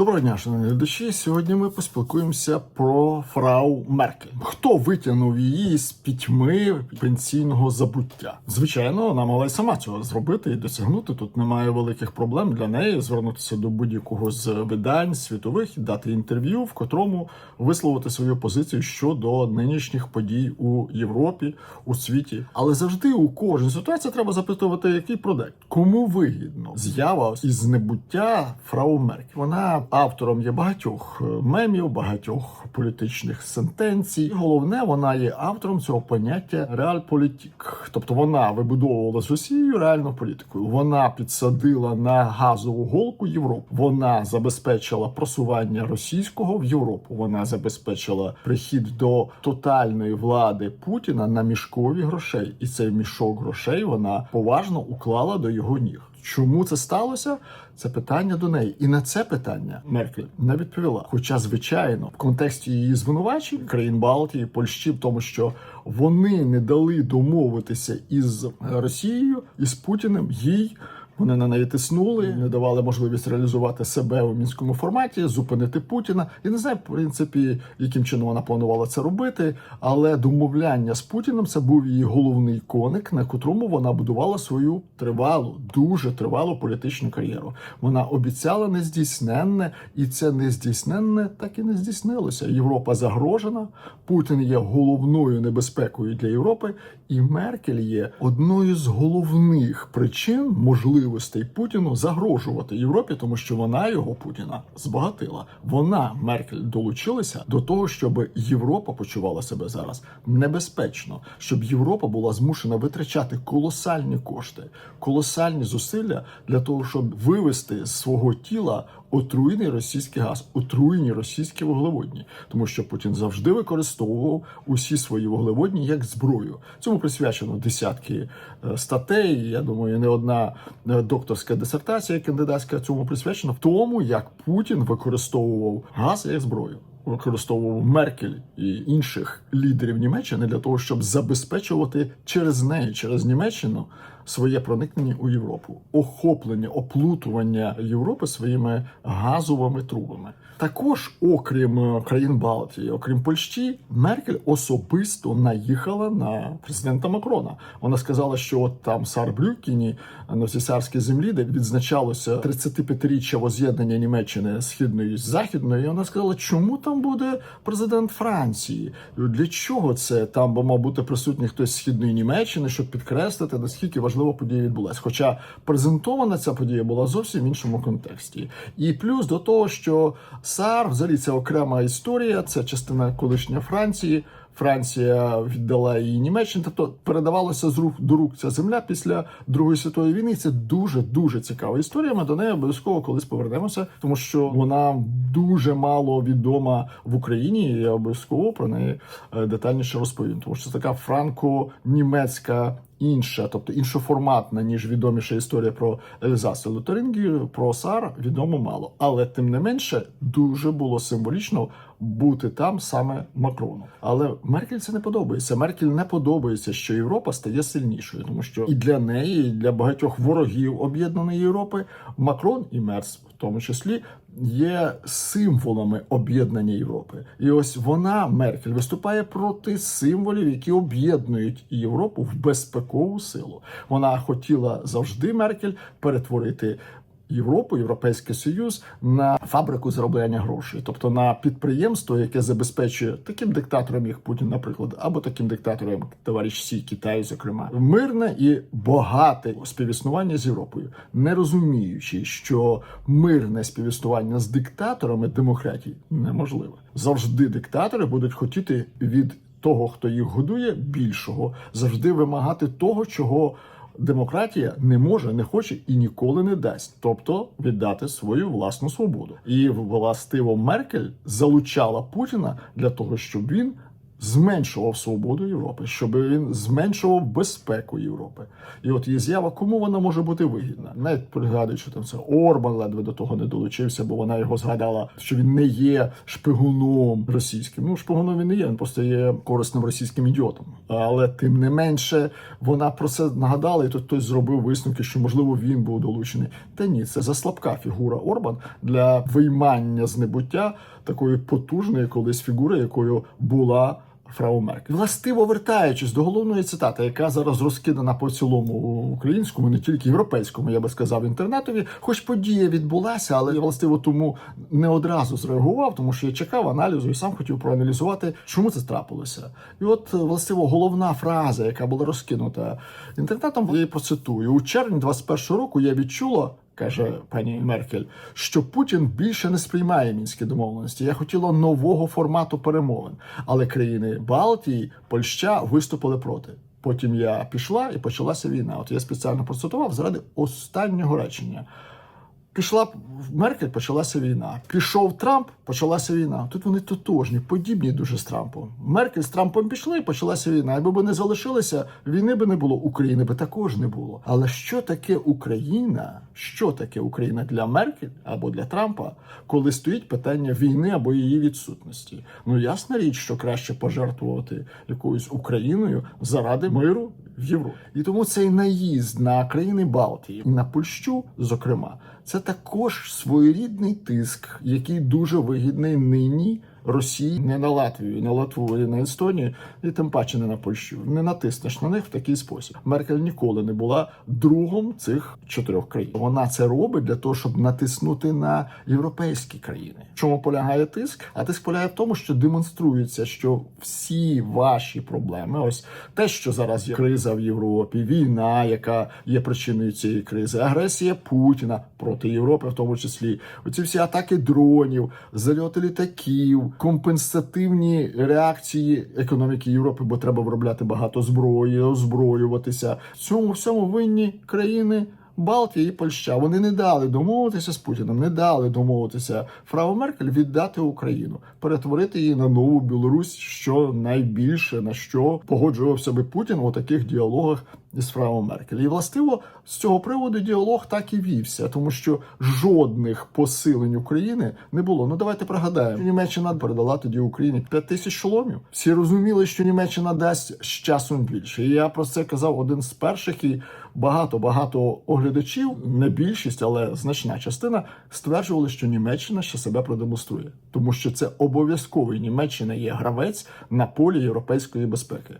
Доброго дня, шановні глядачі. Сьогодні ми поспілкуємося про фрау Меркель. Хто витягнув її з пітьми пенсійного забуття? Звичайно, вона могла й сама цього зробити і досягнути. Тут немає великих проблем для неї звернутися до будь-якого з видань світових і дати інтерв'ю, в котрому висловити свою позицію щодо нинішніх подій у Європі, у світі. Але завжди у кожній ситуації треба запитувати, який продакт, кому вигідно з'ява із небуття фрау Меркель. Вона автором є багатьох е, мемів, багатьох політичних сентенцій. Головне, вона є автором цього поняття реальполітік. Тобто вона вибудовувала з Росією реальну політику. Вона підсадила на газову голку Європу. Вона забезпечила просування російського в Європу. Вона забезпечила прихід до тотальної влади Путіна на мішкові грошей, і цей мішок грошей вона поважно уклала до його ніг. Чому це сталося? Це питання до неї, і на це питання Меркель не відповіла. Хоча, звичайно, в контексті її звинувачень країн Балтії, Польщі, в тому, що вони не дали домовитися із Росією із Путіним, їй. Вони на неї тиснули, не давали можливість реалізувати себе у мінському форматі, зупинити Путіна. Я не знаю, в принципі, яким чином вона планувала це робити, але домовляння з Путіним це був її головний коник, на котрому вона будувала свою тривалу, дуже тривалу політичну кар'єру. Вона обіцяла нездійсненне, і це нездійсненне так і не здійснилося. Європа загрожена. Путін є головною небезпекою для Європи, і Меркель є одною з головних причин можливостей Путіну загрожувати Європі, тому що вона його Путіна збагатила. Вона Меркель долучилася до того, щоб Європа почувала себе зараз небезпечно, щоб Європа була змушена витрачати колосальні кошти, колосальні зусилля для того, щоб вивести з свого тіла отруєний російський газ, отруєні російські вуглеводні, тому що Путін завжди використовував усі свої вуглеводні як зброю. Цьому присвячено десятки е, статей. Я думаю, не одна е, докторська дисертація кандидатська цьому присвячена в тому, як Путін використовував газ як зброю. Використовував Меркель і інших лідерів Німеччини для того, щоб забезпечувати через неї, через Німеччину, своє проникнення у Європу, охоплення, оплутування Європи своїми газовими трубами. Також, окрім е, країн Балтії, окрім Польщі, Меркель особисто наїхала на президента Макрона. Вона сказала, що от там Сарбрюкіні на цій царській землі, де відзначалося 35-річчя воз'єднання Німеччини східної з західної. Вона сказала, чому там буде президент Франції? Для чого це там би мав бути присутній хтось з східної Німеччини, щоб підкреслити наскільки важлива подія відбулася. Хоча презентована ця подія була зовсім в іншому контексті. І плюс до того, що САР взагалі це окрема історія, це частина колишньої Франції. Франція віддала її Німеччині, тобто передавалася з рук до рук ця земля після Другої світової війни. Це дуже дуже цікава історія. Ми до неї обов'язково колись повернемося, тому що вона дуже мало відома в Україні. і Я обов'язково про неї е, детальніше розповім, тому що це така франко-німецька. Інша, тобто іншоформатна, ніж відоміша історія про Ельзас і Лотарингію, про Сар відомо мало. Але тим не менше дуже було символічно бути там саме Макрону. Але Меркель це не подобається. Меркель не подобається, що Європа стає сильнішою, тому що і для неї, і для багатьох ворогів об'єднаної Європи Макрон і Мерс, тому числі, є символами об'єднання Європи. І ось вона, Меркель, виступає проти символів, які об'єднують Європу в безпекову силу. Вона хотіла завжди Меркель перетворити. Європу, Європейський Союз на фабрику заробляння грошей, тобто на підприємство, яке забезпечує таким диктатором, як Путін, наприклад, або таким диктатором, як товариш Сі Китаю, зокрема, мирне і багате співіснування з Європою, не розуміючи, що мирне співіснування з диктаторами демократії неможливе. Завжди диктатори будуть хотіти від того, хто їх годує, більшого, завжди вимагати того, чого демократія не може, не хоче і ніколи не дасть, тобто віддати свою власну свободу. І властиво Меркель залучала Путіна для того, щоб він зменшував свободу Європи, щоб він зменшував безпеку Європи. І от є з'ява, кому вона може бути вигідна. Навіть пригадують, що там це Орбан ледве до того не долучився, бо вона його згадала, що він не є шпигуном російським. Ну, шпигуном він не є, він просто є корисним російським ідіотом. Але тим не менше вона про це нагадала, і тут хтось зробив висновки, що можливо він був долучений. Та ні, це заслабка фігура Орбан для виймання з небуття такої потужної колись фігури, якою була. Фрау Меркель. Властиво вертаючись до головної цитати, яка зараз розкидана по цілому українському, не тільки європейському, я би сказав, інтернетові. Хоч подія відбулася, але я властиво тому не одразу зреагував, тому що я чекав аналізу і сам хотів проаналізувати, чому це трапилося. І от властиво головна фраза, яка була розкинута інтернетом, я її процитую у червні 21 року. Я відчула. Каже пані Меркель, що Путін більше не сприймає мінські домовленості. Я хотіла нового формату перемовин, але країни Балтії, Польща виступили проти. Потім я пішла і почалася війна. От я спеціально процитував заради останнього речення. Пішла Меркель, почалася війна. Пішов Трамп, почалася війна. Тут вони тотожні, подібні дуже з Трампом. Меркель з Трампом пішли, і почалася війна. Якби вони залишилися, війни би не було, України би також не було. Але що таке Україна? Що таке Україна для Меркель або для Трампа, коли стоїть питання війни або її відсутності? Ну ясна річ, що краще пожертвувати якоюсь Україною заради миру в Європі. І тому цей наїзд на країни Балтії і на Польщу, зокрема, це також своєрідний тиск, який дуже вигідний нині Росії не на Латвію, не Латву, і на Естонію, і тим паче не на Польщу. Не натиснеш на них в такий спосіб. Меркель ніколи не була другом цих чотирьох країн. Вона це робить для того, щоб натиснути на європейські країни. В чому полягає тиск? А тиск полягає в тому, що демонструється, що всі ваші проблеми, ось те, що зараз є криза в Європі, війна, яка є причиною цієї кризи, агресія Путіна проти Європи, в тому числі, оці всі атаки дронів, зальоти літаків, компенсативні реакції економіки Європи, бо треба виробляти багато зброї, озброюватися. Цьому всьому винні країни. Балтія і Польща вони не дали домовитися з Путіним, не дали домовитися Фрау Меркель віддати Україну, перетворити її на нову Білорусь, що найбільше на що погоджувався би Путін у таких діалогах із Фрау Меркель. І властиво з цього приводу діалог так і вівся, тому що жодних посилень України не було. Ну давайте пригадаємо, Німеччина передала тоді Україні 5 тисяч шоломів. Всі розуміли, що Німеччина дасть з часом більше. І я про це казав один з перших і багато багато оглядачів, не більшість, але значна частина стверджували, що Німеччина ще себе продемонструє, тому що це обов'язковий Німеччина є гравець на полі європейської безпеки.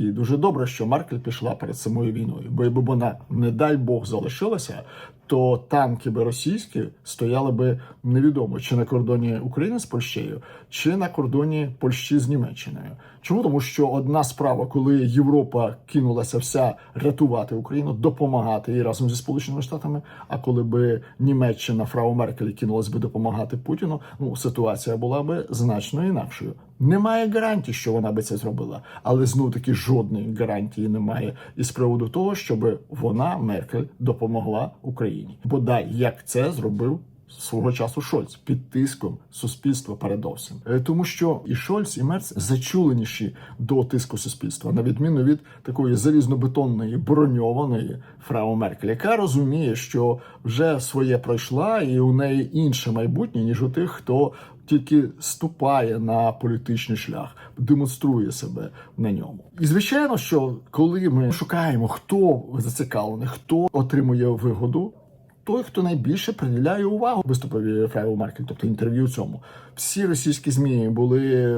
І дуже добре, що Меркель пішла перед самою війною, бо якби вона, не дай Бог, залишилася, то танки би російські стояли би невідомо чи на кордоні України з Польщею, чи на кордоні Польщі з Німеччиною. Чому тому, що одна справа, коли Європа кинулася вся рятувати Україну, допомагати їй разом зі Сполученими Штатами. А коли би Німеччина, Фрау Меркель кинулась би допомагати Путіну, ну ситуація була би значно інакшою. Немає гарантії, що вона би це зробила, але знов таки жодної гарантії немає із приводу того, щоб вона Меркель допомогла Україні. Бодай як це зробив свого часу Шольц під тиском суспільства передовсім, Е, тому що і Шольц, і Мерц зачуленіші до тиску суспільства, на відміну від такої залізнобетонної броньованої фрау Меркель, яка розуміє, що вже своє пройшла, і у неї інше майбутнє ніж у тих, хто тільки ступає на політичний шлях, демонструє себе на ньому. І звичайно, що коли ми шукаємо, хто зацікавлений, хто отримує вигоду. Той, хто найбільше приділяє увагу виступові Фрау Меркель, тобто інтерв'ю цьому. Всі російські змі були е,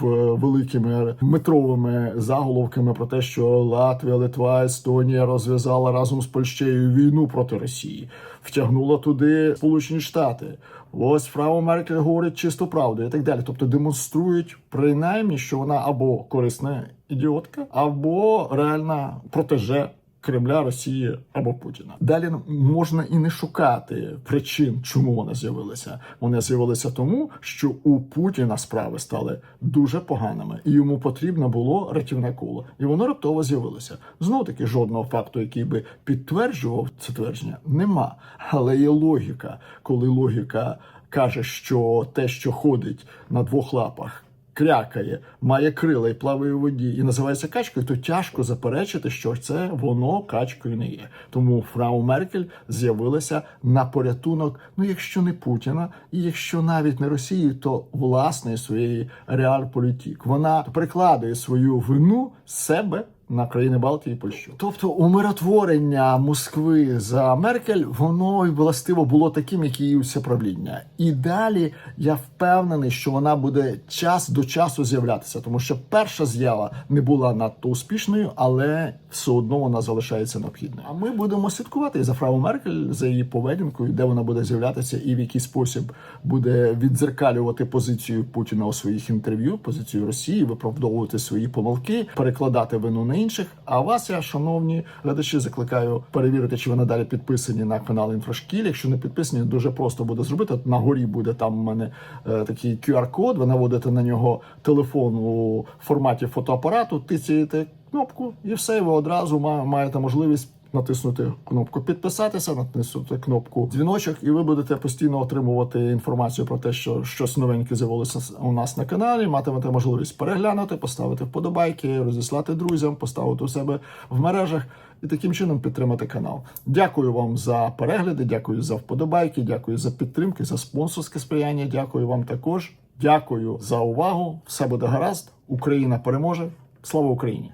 в великими метровими заголовками про те, що Латвія, Литва, Естонія розв'язала разом з Польщею війну проти Росії, втягнула туди Сполучені Штати. Ось Фрау Меркель говорить чисту правду і так далі. Тобто демонструють принаймні, що вона або корисна ідіотка, або реальна протеже Кремля, Росії або Путіна. Далі можна і не шукати причин, чому вона з'явилася. Вони з'явилися тому, що у Путіна справи стали дуже поганими, і йому потрібно було рятівне коло. І воно раптово з'явилося. Знов таки жодного факту, який би підтверджував це твердження, нема. Але є логіка, коли логіка каже, що те, що ходить на двох лапах. Крякає, має крила і плаває у воді, і називається качкою, то тяжко заперечити, що це воно качкою не є. Тому фрау Меркель з'явилася на порятунок. Ну, якщо не Путіна, і якщо навіть не Росії, то власне своєї реальполітік. Вона прикладає свою вину себе. На країни Балтії і Польщу, тобто умиротворення Москви за Меркель, воно й властиво було таким, як її все правління. І далі я впевнений, що вона буде час до часу з'являтися, тому що перша з'ява не була надто успішною, але все одно вона залишається необхідною. А ми будемо слідкувати за фрау Меркель, за її поведінкою, де вона буде з'являтися, і в який спосіб буде віддзеркалювати позицію Путіна у своїх інтерв'ю, позицію Росії, виправдовувати свої помилки, перекладати вину на інших. А вас я, шановні глядачі, закликаю перевірити, чи ви надалі підписані на канал Інфрашкіль. Якщо не підписані, дуже просто буде зробити. На горі буде там у мене е, такий QR-код. Ви наводите на нього телефон у форматі фотоапарату, тицяєте кнопку, і все. Ви одразу ма- маєте можливість. Натиснути кнопку підписатися, натиснути кнопку дзвіночок, і ви будете постійно отримувати інформацію про те, що щось новеньке з'явилося у нас на каналі. Матимете можливість переглянути, поставити вподобайки, розіслати друзям, поставити у себе в мережах і таким чином підтримати канал. Дякую вам за перегляди, дякую за вподобайки, дякую за підтримки, за спонсорське сприяння. Дякую вам також. Дякую за увагу. Все буде гаразд. Україна переможе. Слава Україні!